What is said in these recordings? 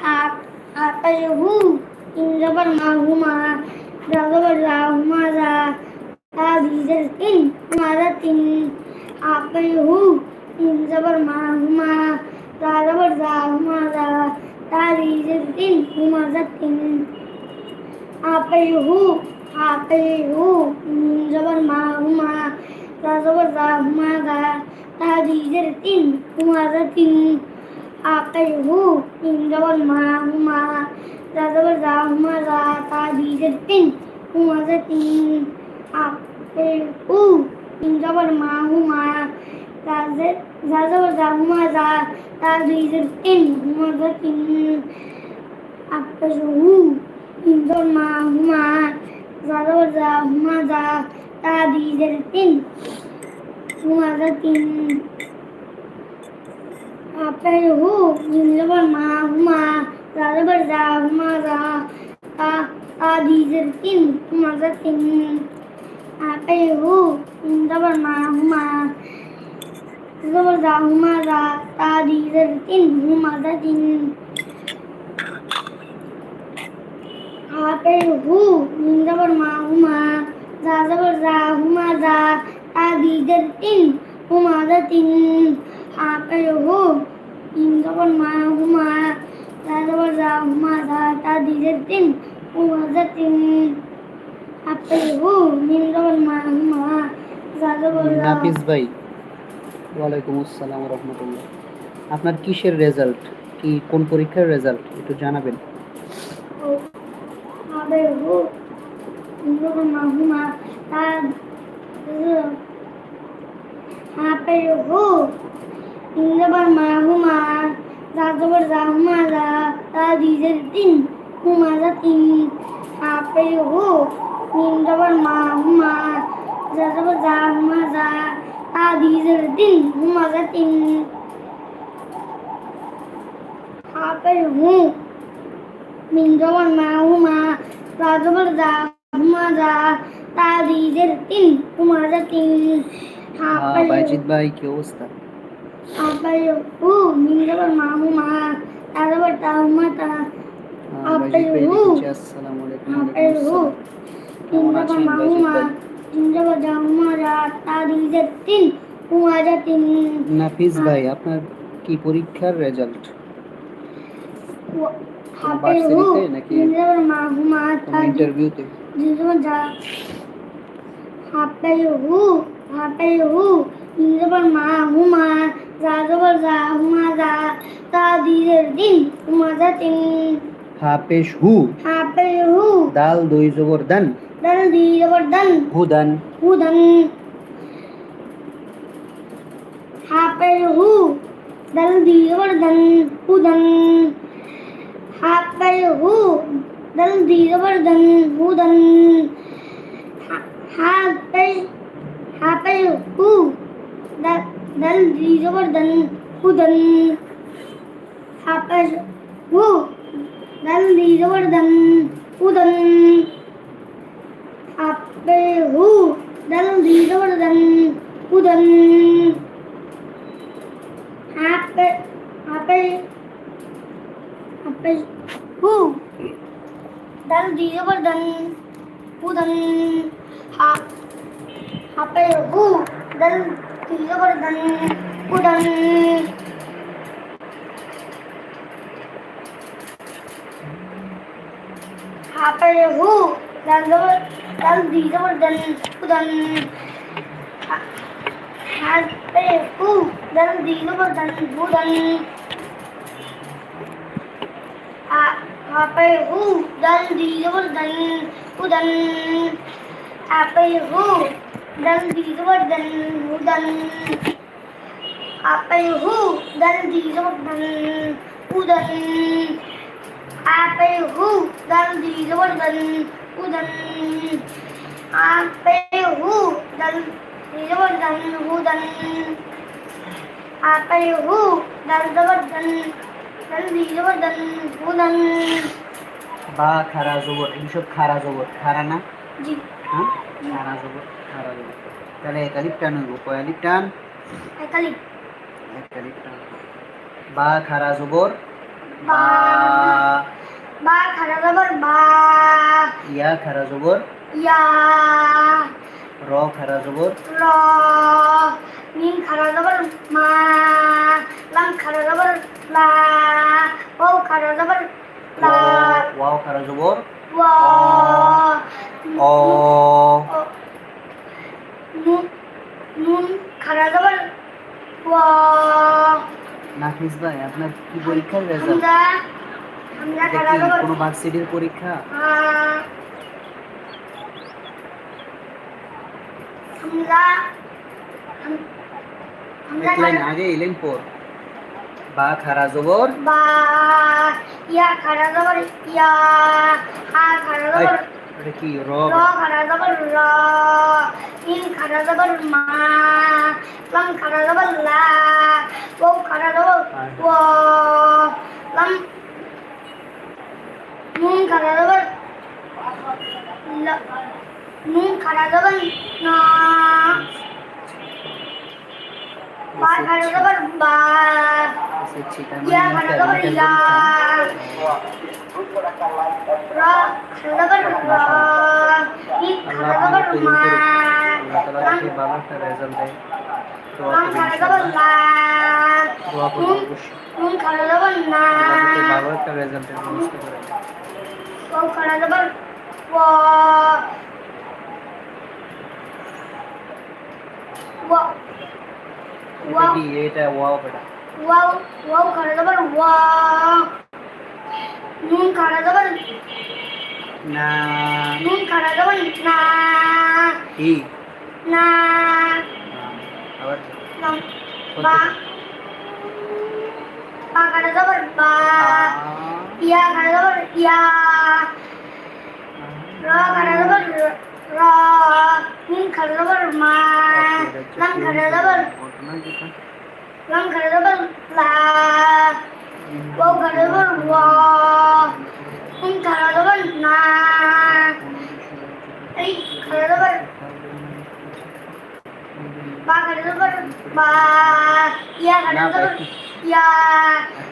হাত হাতায় হু ইনজাবার মা হুমা জাজাবার যা হুমা যা তা দিজের তিন হুমারা তিন। হাতায় হু ইনজাবার মা হুমা জাজাবার যা হুমা যা তা দিজের তিন হুমা যা তিন আপাইহু আপাইহু জবর মা হুমা তা জবর যা হুমা গা তা দিজের তিন হুমা যা তিন আপাইহু তিন জবর মা হুমা তা জবর যা হুমা গা তা দিজের তিন হুমা যা তিন আপাইহু তিন জবর মা হুমা তা যা জবর যা হুমা যা তা দিজের তিন হুমা যা তিন আপাইহু Indor ma huma zaro za huma za ta di zer tin huma za tin apel hu indor ma huma zaro za huma za ta ta di zer tin huma za tin apel hu indor ma huma zaro za huma za ta di zer tin huma za tin আপেল হু নিন্দাবর মা হুমা যা হুমা তা দিদের তিন হুমা যা তিন আপেল হু নিন্দাবর মা হুমা যা যাবর যা হুমা যা তা দিদের তিন হুমা যা তিন আপেল হু নিন্দাবর মা হুমা নাফিস ভাই ওয়ালাইকুম আসসালাম রহমতুল্লাহ। আপনার কিসের রেজাল্ট কি কোন পরীক্ষার রেজাল্ট একটু জানাবেন। আপেল হু নিন্দাবর মা হুমা তা আপেল হু নিন্দাবর মা হুমা যা যাবর যা হুমা যা তা দিদের তিন হুমা যা তিন আপেল হু নিন্দাবর মা হুমা যা যাবর যা হুমা যা তা দিদের তিন হুমা যা তিন আপেল হু নিন্দাবর মা হুমা যা যাবর যা হুমা যা তা দিদের তিন হুমা যা তিন হ্যাঁ আপেল বাইজিৎ ভাই কি অবস্থা আপেলহু মিন্দাবার মাহুমা তারপর তাহুমাতা হ্যাঁ, বাইজিৎ ভাই আপেলহু লিখেছে আসসালামু আলাইকুম আপেলহু কেমন মিন্দাবার আছেন বাইজিৎ মাহুমা ভাই মিন্দাবার জাহুমারা তারিজের তিন হুমাজা তিন নাফিস ভাই আপনার কি পরীক্ষার রেজাল্ট আপেলহু ভার্সিটিতে নাকি মিন্দাবার মাহুমা কোনো তারি ইন্টারভিউতে জিজমা যা আপেলহু আপেলহু মিন্দাবার মাহুমা জাজবার জাহুমা যা তারিজের তিন হুমাজা তিন হাফেশ হু আপেলহু দাল দই জবর দান দল দি জবর দন হুদান হুদন আপেলহু দল দি জবর দন হুদন আপেলহু দল দি জবর দন হুদন আপেল আপেলহু দল দি জবর দন হুদন আপেলহু দল দি জবর দন হুদন আপেলহু দল দি জবর দন হুদন আপেল আপেল আপেল হু দল দি জবর দন হুদন আপেল হু দল দি জবর দন হুদন আপেলহু দল জবর দল দি জবর দন হুদন জবর দন হুদন আপেলহু দল দি জবর দন হুদন আপেলহু দল দি জবর দন হুদন আপেলহু দল দি জবর দন হুদন আপেলহু দল দি জবর দন হুদন আপেলহু দল দি জবর দন হুদন আপেলহু দল জবর দন দল দি জবর দন হুদন বা খারা জবর এইসব খারা জবর খারা না জি হ্যাঁ খারা জবর তাহলে এক আলিফ টান হইব। কয় আলিফ টান? এক বা খারা জবর? বা। বা খারা জবর বা। ইয়া খারা জবর? ইয়া। র খারা জবর? র। মিম খারা জবর মা। লাম খারা জবর লা। ও খারা জবর লা। ওয়াও খারা জবর? ওয়া অ। নুন নাফিস ভাই আপনার কি পরীক্ষার রেজাল্ট কোনো ভার্সিটির পরীক্ষা? আ লাইন আগে এলেন পর। বা খারা জবর বা ইয়া খারা জবর ইয়া হা খারা জবর এটা কি র? র খারা জবর র মিম খারা জবর মা লাম খারা জবর লা ও খারা জবর ও লাম নুন খারা জবর নুন খারা জবর না বা খারা জবর বা এসেছি তার ইয়া মানে খারা জবর ইন্টারমিডিয়েট ইয়া পরীক্ষা র খারা জবর র মিম আল্লাহ খারা জবর আপনাকে কবুল মা করুন আল্লাহ তাআলা যাতে ভালো একটা রেজাল্ট দেয় দোয়া লাম করি খারা জবর ইনশাআল্লাহ লা দোয়া করব নুন অবশ্যই নুন খারা জবর না আল্লাহ যাতে ভালো একটা রেজাল্টের ব্যবস্থা করে দেয়। ও খারা জবর ও ও এটা কি? এটা ওয়াও বেটা। ওয়াও ওয়াও খারা জবর ওয়া নুন খারা জবর না। নুন খারা জবর না। কি? না। আবার বা। বা খারা জবর বা। ইয়া খারা জবর ইয়া। র খারা জবর র। মিম খারা জবর মা। লাম খারা জবর লাম খারা জবর লা ওয়াও খারা জবর ওয়া মিম খারা জবর না এই খারা জবর বা খারা জবর বা ইয়া খারা না জবর ভাই, ইয়া র খারা জবর র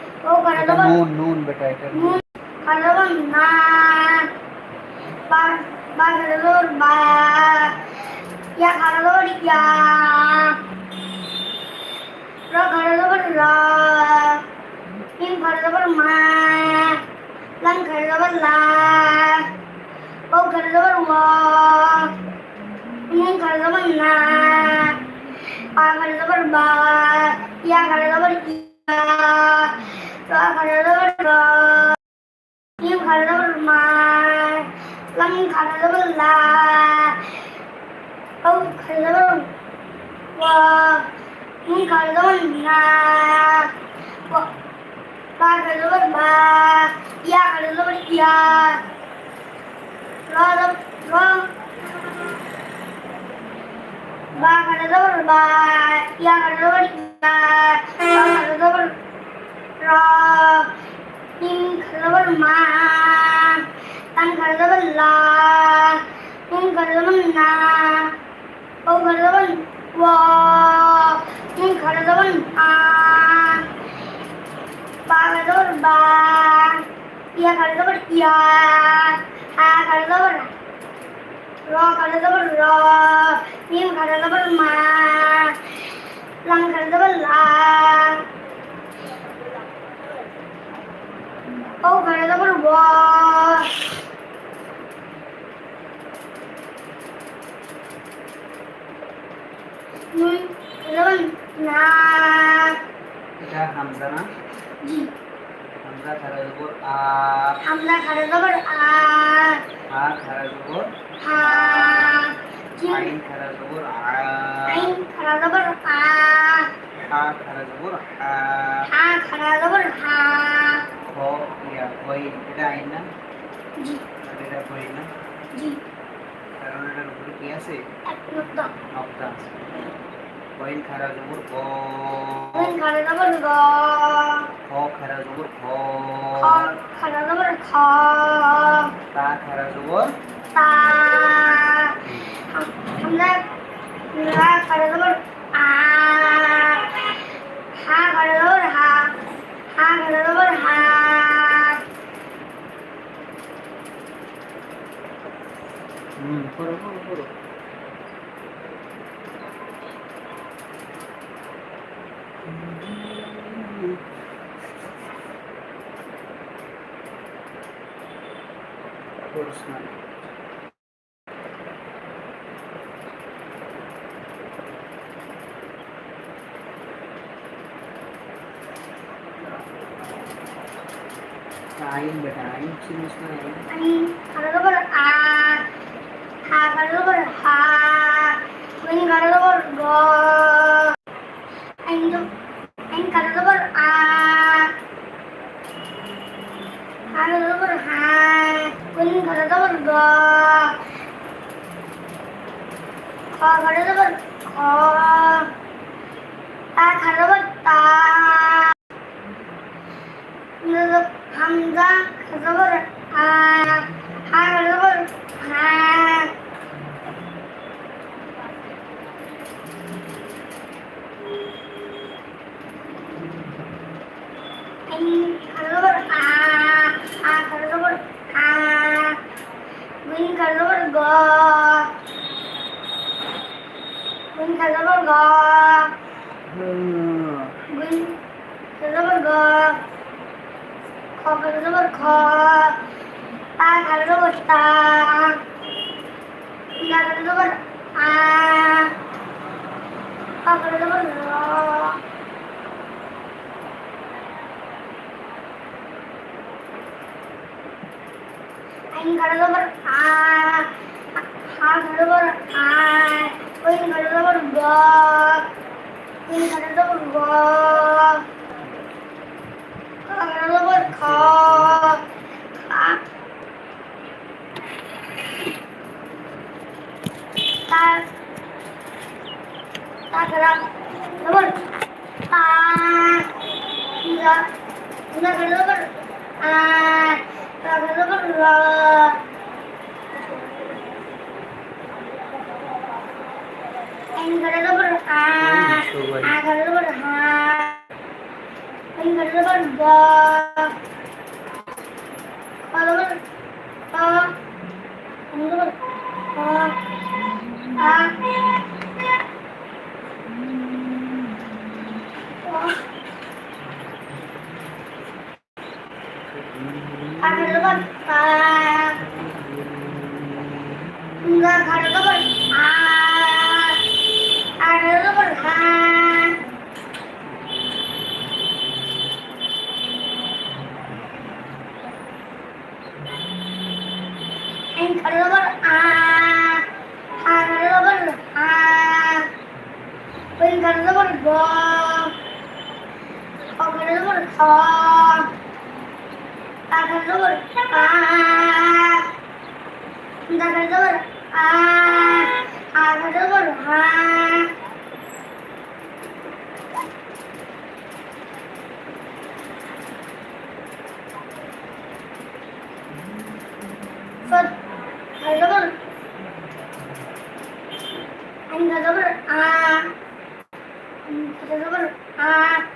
ওয়াও দোয়া ওয়াও করবেন খারা জবর ইনশাআল্লাহ। ওয়া করো ওয়াও জবর ওয়াও খারা এটা জবর নুন নুন বেটা এটা নুন। নুন খারা জবর না বা বা খারা জবর বা ইয়া খারা জবর ইয়া র খারা মিম খারা জবর মা লাম খারা জবর লা ওয়াও খারা জবর ওয়া নুন খারা জবর না পা খারা জবর বা ইয়া খারা জবর ইয়া র খারা জবর র মিম জবর মা লাম খারা জবর লা ওয়াও খারা জবর ওয়া নুন খারা জবর না ওয়া পা খারা জবর বা ইয়া খারা জবর ইয়া র জবর র বা খারা জবর র খারা জবর র মিম খারা জবর মা লাম জবর লা Oh, over the number one. Hmm, Hamza না? জি। হামজা খারাজ উপর আ হামজা খারাজ উপর আ আ খারাজ উপর হ্যাঁ। আ আইন খারাজ উপর আ আইন খারাজ উপর আ আ খারাজ উপর আ আ হ্যাঁ, খারাজ উপর আ ইয়া কই এটা আইন না? জি। আর এটা কই না? জি। কারণ এটার উপরে কি আছে? নক্তা। নকটা আছে। কইন খারা জবর গ আইন খারা জবর গ। খ খারা জবর খ। খ খারা জবর খ। তা খারা জবর তা। আমরা রা খারা জবর আ। হা খারা জবর হা। হা খারা জবর হা। হুম করো করো করো করিস না আইন বেটা আইন চিনিস না আইন আইন খারা জবর আ হা খারা জবর হা আইন খারা জবর গ আইন জ- আইন খারা জবর আ খারা জবর হা আইন খারা জবর গ খ খারা জবর খ তা খারা জবর তা হামজা জবর আ হা জবর হা আইন জবর আ আ জবর আ গুইন জবর গ গুইন জবর গ গুইন জবর গ খ খালো জবর খ তা খালো জবর তা ইয়া খালো জবর আ খ খালো জবর র আইন খালো জবর আ হা খালো জবর আ ওই খালো জবর গ Amen. À Phật Khá nó bắt Anh khá nó bắt À Anh khá nó bắt À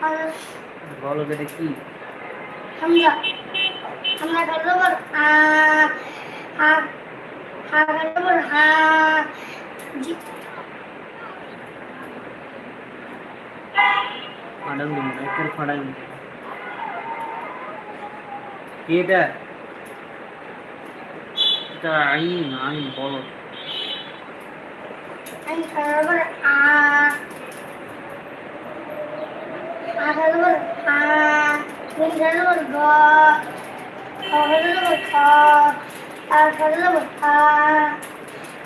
À বলো বেটা কি Hamza. Hamza ka zabar a ha ha ka zabar ha ji ফাড়ান দিন একবার ফাড়ান কি এটা এটা আইন আইন বলো anh ka zabar a ha ka zabar ha min ka zabar ga খাওয়ার দেবো খা আর খাওয়ার দেবো খা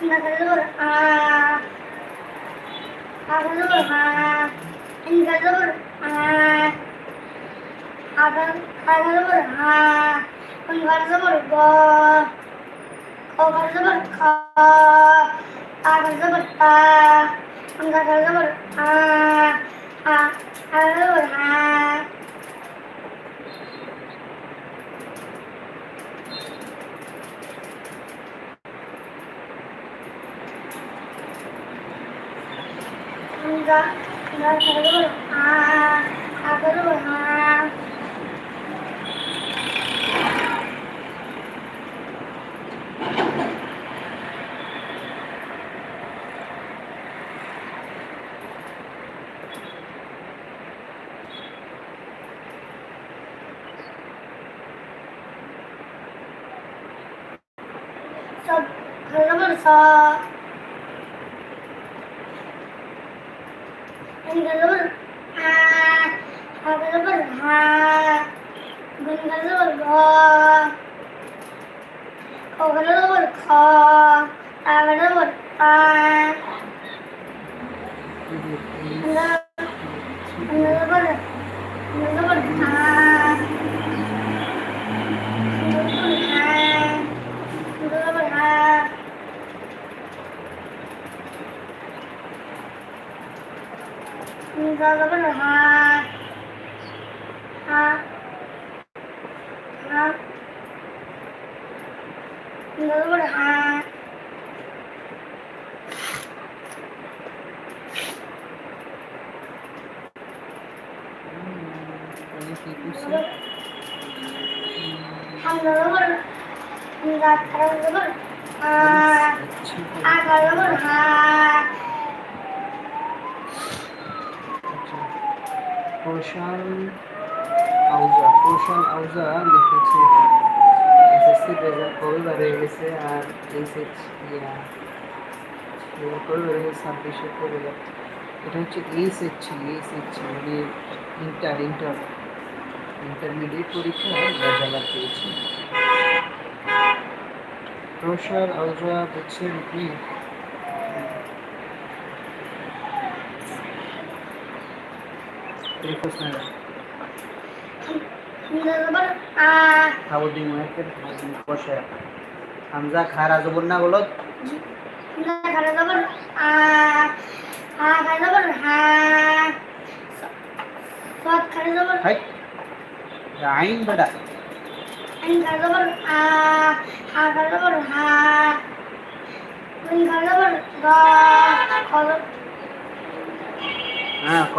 না খাওয়ার দেবো আ খাওয়ার দেবো হা ইন খাওয়ার দেবো আ আগার খাওয়ার দেবো হা কোন খাওয়ার গ কোন খাওয়ার দেবো আ আ খাওয়ার দেবো হা Enggak, enggak ada dulu. Ah. Ah. Ah, ada dulu, ha. Enggak dulu, go. Kau ada dulu, Enggak dulu, ha. Ha. Ha. Enggak dulu, আউজা Prasanta আউজা লিখেছে। এসএসসি রেজাল্ট কবে হয়ে গেছে আর এইচএস ইয়া কবে বার কবে এটা হচ্ছে এইচএস ছিল এইচএস ছিল মানে ইন্টার ইন্টার ইন্টারমিডিয়েট পরীক্ষা রেজাল্ট পেয়েছি। প্রসার আউজা বুঝছেন আপনি রিকোয়েস্ট Ah. বসে হামজা খারা জবর না বলো Enggak ada dulu. Ah. Ah, ada dulu, ha. Sot ada dulu. হাই আইন. Ah. Go. Kalau হ্যাঁ ক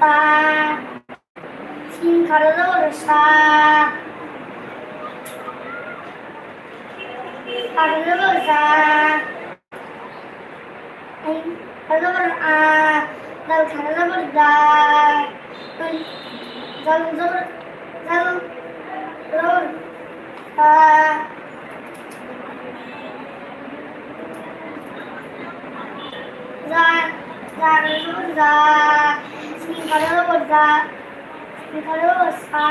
কি Zal. Zal. কি দিস না? Zal ada dulu, ya. তারপরে Zagarı, zagarı za, sin kararı bul, sa, sin kararı bul, sa, kararı bul, sa, ay, kararı bul, a, dal kararı bul, da, dal, dal, dal, dal, dal, sa,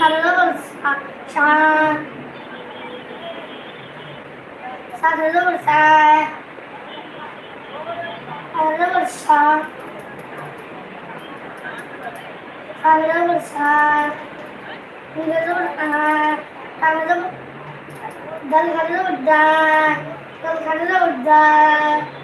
za za za singkalo za singkalo sa singkalo sa sa sa kalo sa kalo sa kalo sa kalo a kalo dal kalo da dal kalo da kalo kalo da kalo ra ni kalo ma si kalo sa si kalo sa খাজা জবর সা আইন খাজা জবর আ দাল খাজা জবর দা দাল খাজা জবর জা রা খাজা জবর জা সিন